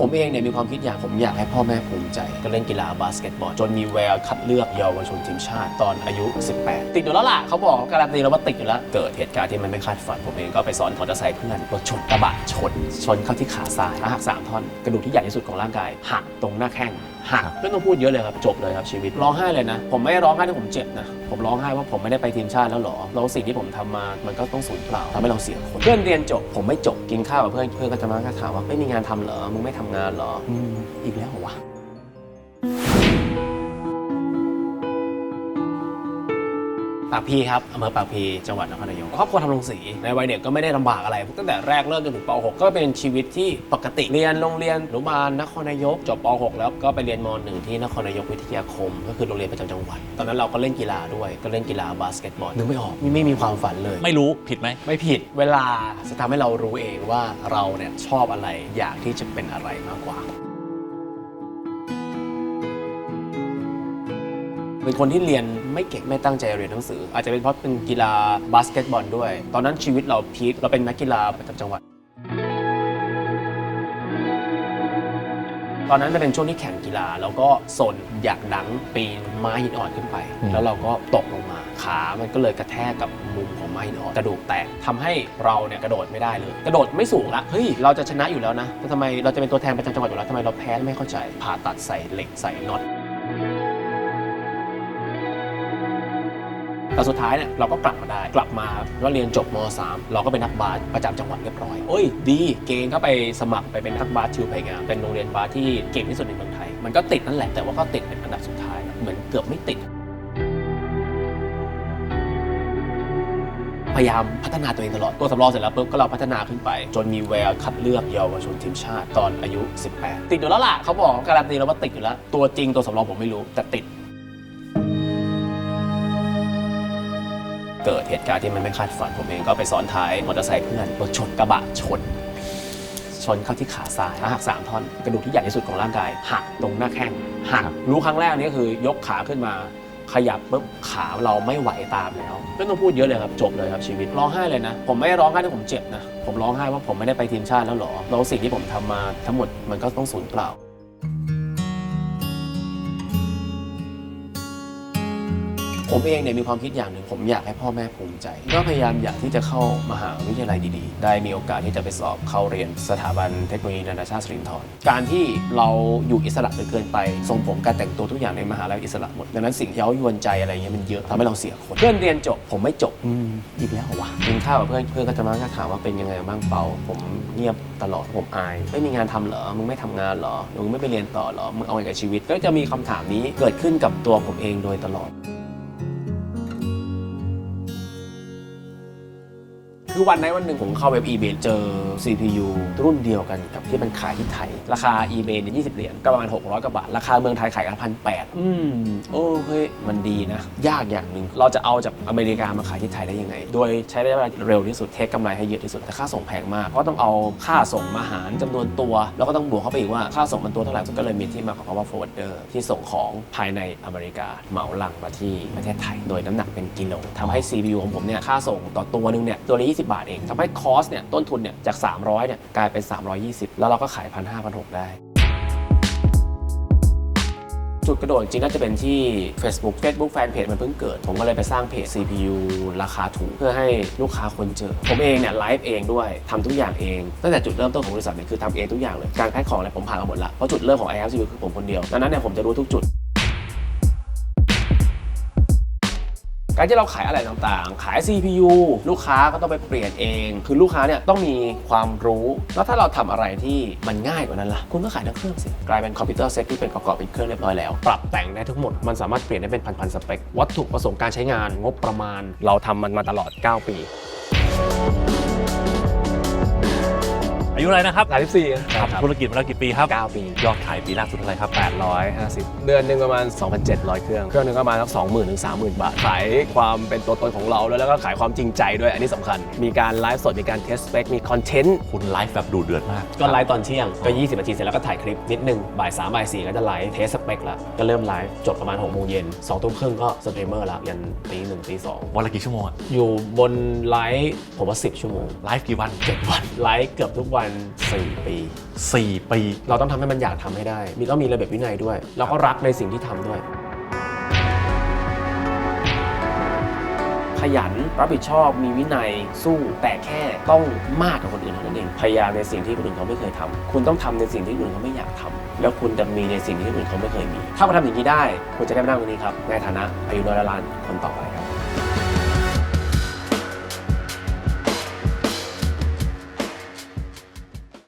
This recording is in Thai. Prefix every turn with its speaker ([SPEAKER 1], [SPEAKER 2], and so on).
[SPEAKER 1] ผมเองเนี่ยมีความคิดอยากผมอยากให้พ่อแม่ภูมิใจ ก็เล่นกีฬาบาสเกตบอลจนมีแววคัดเลือกเยาวชนทีมชาติตอนอายุ 18 ติดอยู่แล้วล่ะเขาบอกการันตีแล้วว่าติดอยู่แล้ว เกิดเหตุการณ์ที่มันไม่คาดฝัน ผมเองก็ไปซ้อนมอเตอร์ไซค์เพื่อนรถชนกระบะชน ชนเข้าที่ขาซ้ายหักสามท่อนกระดูกที่ใหญ่ที่สุดของร่างกายหักตรงหน้าแข้ง หักไม่ต้องพูดเยอะเลยครับจบเลยครับชีวิตร้องไห้เลยนะ ผมไม่ได้ร้องไห้ที่ผมเจ็บนะผมร้องไห้ว่าผมไม่ได้ไปทีมชาติแล้วเหรอแล้วสิ่งที่ผมทำมามันก็ต้องสูญเปล่าทำให้เราเสียคนเพื่อนเรียนจบ ผมไม่จบกินข้าวกับเพื่อนเพื่อนก็จะมาก็ถามว่าไม่มีงานทำเหรอมึงไม่ทำงานเหรออืมอีกแล้วเหรอวะ ปากพีครับอำเภอปากพีจังหวัดนครนายกครอบครัวทำโรงสีในวัยเด็กก็ไม่ได้ลำบากอะไรตั้งแต่แรกเริ่มจนถึงป .6 ก็เป็นชีวิตที่ปกติเรียนโรงเรียนอนุบาลนครนายกจบป .6 แล้วก็ไปเรียนม .1 ที่นครนายกวิทยาคม ก็คือโรงเรียนประจำจังหวัดตอนนั้นเราก็เล่นกีฬาด้วยก็เล่นกีฬาบาสเกตบอลนึกไม่ออกไม่ไม่มีความฝันเลย
[SPEAKER 2] ไม่รู้ผิดไหม
[SPEAKER 1] ไม่ผิดเวลาจะทำให้เรารู้เองว่าเราเนี่ยชอบอะไรอยากที่จะเป็นอะไรมากกว่า เป็นคนที่เรียนไม่เก่งไม่ตั้งใจเรียนหนังสือ อาจจะเป็นเพราะเป็นกีฬาบาสเกตบอลด้วย ตอนนั้นชีวิตเราพีคเราเป็นนักกีฬาประจำจังหวัด ตอนนั้นจะเป็นช่วงที่แข่งกีฬา แล้วก็สนอยากดังปีนไม้หินอ่อนขึ้นไป
[SPEAKER 2] อืม
[SPEAKER 1] แล้วเราก็ตกลงมาขา มันก็เลยกระแทกกับมุมของไม้หินอ่อนกระดูกแตกทำให้เราเนี่ยกระโดดไม่ได้เลย กระโดดไม่สูงละเฮ้ยเราจะชนะอยู่แล้วนะแต่ทำไมเราจะเป็นตัวแทนประจำจังหวัดอยู่แล้วทำไมเราแพ้ไม่เข้าใจผ่าตัดใส่เหล็กใส่น็อต แต่สุดท้ายเนี่ยเราก็กลับมาได้ กลับมาแล้วเรียนจบม .3 เราก็เป็นนักบาสประจำจังหวัดเรียบร้อยโอ้ยดีเกณฑ์ก็ไปสมัครไปเป็นนักบาสชิวไผ่งามเป็นโรงเรียนบาสที่เก่งที่สุดในเมืองไทย มันก็ติดนั่นแหละแต่ว่าก็ติดเป็นอันดับสุดท้ายเหมือนเกือบไม่ติด พยายามพัฒนาตัวเองตลอด ตัวสำรองเสร็จแล้วปุ๊บก็เราพัฒนาขึ้นไป จนมีแววคัดเลือกเยาวชนทีมชาติตอนอายุ 18 ติดอยู่แล้วล่ะเขาบอกการันตีแล้วว่าติดอยู่แล้ว ตัวจริงตัวสำรองผมไม่รู้แต่ติด เกิดเหตุการณ์ที่มันไม่คาดฝันผมเองก็ไปซ้อนท้ายมอเตอร์ไซค์เพื่อนรถชนกระบะชน ชนเข้าที่ขาซ้ายหักสามท่อนกระดูกที่ใหญ่ที่สุดของร่างกายหักตรงหน้าแข้งหักรู้ครั้งแรกนี่คือยกขาขึ้นมาขยับปุ๊บขาเราไม่ไหวตามแล้วไม่ต้องพูดเยอะเลยครับจบเลยครับชีวิตร้องไห้เลยนะ ผมไม่ได้ร้องไห้ที่ผมเจ็บนะ ผมร้องไห้ว่าผมไม่ได้ไปทีมชาติแล้วเหรอแล้วสิ่งที่ผมทำมาทั้งหมดมันก็ต้องสูญเปล่า ผมเองเนี่ยมีความคิดอย่างหนึ่งผมอยากให้พ่อแม่ภูมิใจ ก็พยายามอยากที่จะเข้ามหาวิทยาลัยดีๆ ได้มีโอกาสที่จะไปสอบเข้าเรียนสถาบันเทคโนโลยีนานาชาติสิรินธรการที่เราอยู่อิสระจนเกินไปทรงผมการแต่งตัวทุกอย่างในมหาลัยอิสระหมดดังนั้นสิ่งที่เย้ายวนใจอะไรเงี้ยมันเยอะทำให้เราเสียคนเพื่อนเรียนจบผมไม่จบอืมอีกแล้วเหรอวะกินข้าวกับเพื่อนเพื่อนก็จะมาก็ถามว่าเป็นยังไงบ้างเปาผมเงียบตลอดผมอายไม่มีงานทำเหรอมึงไม่ทำงานเหรอมึงไม่ไปเรียนต่อเหรอมึงเอาไงกับชีวิต ก็จะมีคำถามนี้เกิดขึ้นกับตัวผมเองโดยตลอด คือวันไหนวันหนึ่งผมเข้าเว็บ eBay เจอ CPU รุ่นเดียวกันกับที่มันขายที่ไทย ราคา eBay เนี่ย20 เหรียญก็ประมาณ 600กว่าบาท ราคาเมืองไทยขายกันพันแปดอืม โอ้เฮ้ย มันดีนะ ยากอย่างหนึ่งเราจะเอาจากอเมริกามาขายที่ไทยได้ยังไง โดยใช้ระยะเวลาเร็วที่สุดเทคกำไรให้เยอะที่สุดแต่ค่าส่งแพงมากเพราะต้องเอาค่าส่งมาหารจำนวนตัว แล้วก็ต้องบวกเข้าไปอีกว่าค่าส่งมันตัวเท่าไหร่ก็เลยมีที่มาของคำว่า forwarder ที่ส่งของภายในอเมริกาเหมาลังมาที่ประเทศไทย โดยน้ำหนักเป็นกิโลทำให้ CPU ของผมเนี่ยค่าส่งต่อตัวหนึงเนี่ยตัวละ20บาทเองทำให้คอสเนี่ยต้นทุนเนี่ยจาก 300เนี่ยกลายเป็น 320 แล้วเราก็ขาย 1 5 0 0 1 6ได้ จุดกระโดดจริงน่าจะเป็นที่ Facebook Facebook Fanpage มันเพิ่งเกิด ผมก็เลยไปสร้างเพจ CPU ราคาถูก เพื่อให้ลูกค้าคนเจอ ผมเองเนี่ยไลฟ์เองด้วยทำทุกอย่างเอง ตั้งแต่จุดเริ่มต้นของบริษัทเนี่ยคือทำเองทุกอย่างเลย การแพ็คของอะไรผมผ่านมาหมดละเพราะจุดเริ่มของ i h a v CPU คือผมคนเดียวดังนั้นเนี่ยผมจะรู้ทุกจุด การที่เราขายอะไรต่างๆ ขาย CPU ลูกค้าก็ต้องไปเปลี่ยนเอง คือลูกค้าเนี่ยต้องมีความรู้ แล้วถ้าเราทำอะไรที่มันง่ายกว่านั้นล่ะ คุณก็ขายทั้งเครื่องสิ กลายเป็นคอมพิวเตอร์เซ็ตที่เป็นประกอบเป็นเครื่องเรียบร้อยแล้ว ปรับแต่งได้ทั้งหมด มันสามารถเปลี่ยนได้เป็นพันๆสเปค วัตถุประสงค์การใช้งาน งบประมาณ เราทำมันมาตลอด 9 ปี
[SPEAKER 2] อายุอะไรนะครับ
[SPEAKER 1] 34ครับ
[SPEAKER 2] ทำธุรกิจมาแล้วกี่ปีครับ
[SPEAKER 1] 9 ปี
[SPEAKER 2] ยอดขายปีล่าสุดเท่าไหร่ครับ
[SPEAKER 1] 850 เดือนหนึ่งประมาณ 2,700 เครื่อง เครื่องหนึงก็ประมาณสัก20,000ถึง30,000 บาท ขายความเป็นตัวตนของเราด้วยแล้วก็ขายความจริงใจด้วย อันนี้สำคัญ มีการไลฟ์สด มีการเทสสเปค มีคอนเทนต์
[SPEAKER 2] คุณไลฟ์แบบดูเดือดมาก
[SPEAKER 1] ก็ไลฟ์ตอนเที่ยง ก็ 20 นาทีเสร็จแล้วก็ถ่ายคลิปนิดนึง บ่าย3บ่าย4ก็จะไลฟ์เทสสเปคละก็เริ่มไลฟ์จบประมาณ6โมงเย็น2ทุ่มครึ่งก็สตรีมเมอร์ละยันตีหนึ่งตีสอง
[SPEAKER 2] วันละกี่ชั่วโมงอะ
[SPEAKER 1] อยู่บนไลฟ์ผมว่า10 ชั่วโมง
[SPEAKER 2] ไลฟ์กี่วัน
[SPEAKER 1] 7 วันไลฟ์เกือบทุกวัน4 ปี
[SPEAKER 2] 4 ปี
[SPEAKER 1] เราต้องทำให้มันอยากทำให้ได้ มีต้องมีระเบียบวินัยด้วย แล้วก็รักในสิ่งที่ทำด้วย ขยันรับผิดชอบมีวินัยสู้แต่แค่ต้องมากกว่าคนอื่นเท่านั้นเองพยายามในสิ่งที่คนอื่นเขาไม่เคยทำคุณต้องทำในสิ่งที่คนอื่นเขาไม่อยากทำแล้วคุณจะมีในสิ่งที่คนอื่นเขาไม่เคยมี ถ้าคุณทำอย่างนี้ได้ คุณจะได้มานั่งตรงนี้ครับในฐานะอายุน้อยละล้านคนต่อไปครับ